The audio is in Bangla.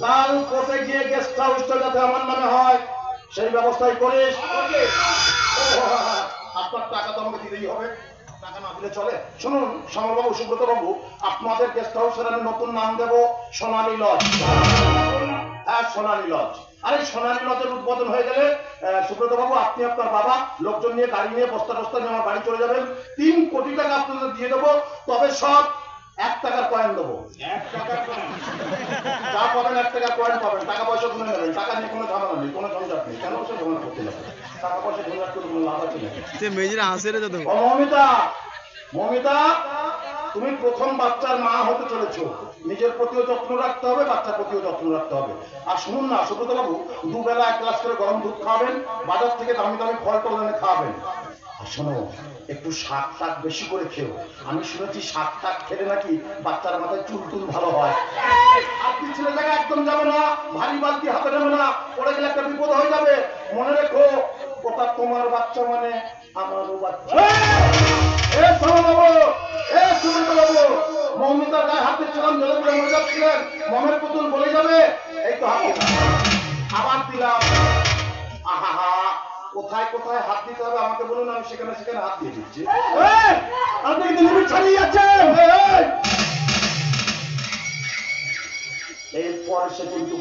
কোর্টে গিয়ে গেস্ট হাউসটা যাতে আমার নামে হয় সেই ব্যবস্থাই করিস। আপনার টাকা তো আমাকে দিতেই হবে। টাকা না দিলে চলে। শুনুন শ্যামলবাবু সুব্রত বাবু আপনাদের গেস্ট হাউসের আমি নতুন নাম দেব সোনালী লজ। হ্যাঁ সোনালী লজ। আর সোনালী লজের উদ্বোধন হয়ে গেলে সুব্রত বাবু আপনি আপনার বাবা লোকজন নিয়ে গাড়ি নিয়ে বস্তা বস্তা নিয়ে আমার বাড়ি চলে যাবেন। তিন কোটি টাকা আপনাদের দিয়ে দেবো। তবে সব এক টাকার কয়েন দেবো। যা পাবেন এক টাকার কয়েন পাবেন। টাকা পয়সা গুনে নেবেন টাকা নিয়ে কোনো ঝামেলা নেই কোনো ঝঞ্ঝাট নেই। কেন সে ঝামেলা করতে যাবে টাকা পয়সা ঝঞ্ঝাট করে কোনো লাভ আছে সে মেজিরা হাসে রে তো মমিতা! মমিতা! তুমি প্রথম বাচ্চার মা হতে চলেছ। নিজের প্রতিও যত্ন রাখতে হবে বাচ্চার প্রতিও যত্ন রাখতে হবে। আর শুনুন না সুব্রত বাবু দুবেলা এক গ্লাস করে গরম দুধ খাবেন বাজার থেকে দামি দামি ফল টল এনে আর শোনো, একটু শাক টাক বেশি করে খেও। আমি শুনেছি শাক টাক খেলে নাকি বাচ্চার মাথায় চুল টুল ভালো হয়। আপনি ছেলে একদম যাবে না, ভারী বালতি হাতে নেবে না, পড়ে গেলে একটা বিপদ হয়ে যাবে। মনে রেখো, ওটা তোমার বাচ্চা মানে আমারও বাচ্চা। গায়ে হাত দিচ্ছিলাম জলে মরে যাচ্ছিলেন। মমের পুতুল বলে যাবে, এই তো হাত। কোথায় কোথায় হাত দিতে হবে আমাকে বলুন আমি সেখানে সেখানে হাত দিয়ে দিচ্ছি। আপনি কিন্তু লিমিট ছাড়িয়ে যাচ্ছেন। এরপর সে কিন্তু